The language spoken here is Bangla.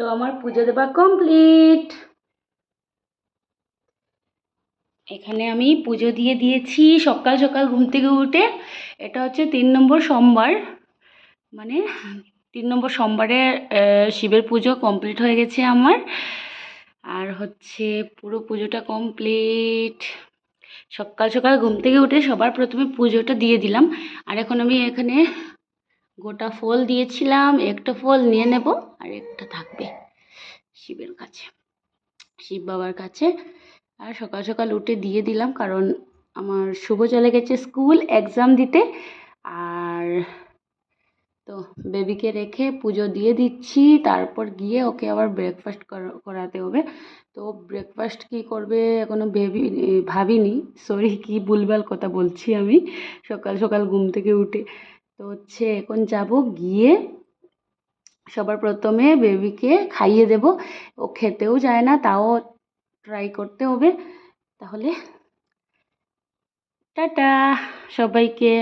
তো আমার পুজো দেওয়া কমপ্লিট এখানে আমি পুজো দিয়ে দিয়েছি সকাল সকাল ঘুম থেকে উঠে। এটা হচ্ছে তিন নম্বর সোমবার। মানে তিন নম্বর সোমবারে শিবের পুজো কমপ্লিট হয়ে গেছে আমার। আর হচ্ছে পুরো পুজোটা কমপ্লিট সকাল সকাল ঘুম থেকে উঠে সবার প্রথমে পুজোটা দিয়ে দিলাম। আর এখন আমি এখানে গোটা ফল দিয়েছিলাম, একটা ফল নিয়ে নেব আর একটা থাকবে শিবের কাছে, শিব বাবার কাছে। আর সকাল সকাল উঠে দিয়ে দিলাম কারণ আমার শুভ চলে গেছে স্কুল এক্সাম দিতে। আর তো বেবিকে রেখে পুজো দিয়ে দিচ্ছি, তারপর গিয়ে ওকে আবার ব্রেকফাস্ট করাতে হবে। তো ব্রেকফাস্ট কী করবে এখনও ভেবি, ভাবিনি সরি কি ভুলভাল কথা বলছি আমি। সকাল সকাল ঘুম থেকে উঠে তো হচ্ছে এখন যাব গিয়ে সবার প্রথমে বেবিকে খাইয়ে দেব। ও খেতেও যায় না, তাও ট্রাই করতে হবে। তাহলে টাটা, সবাইকে।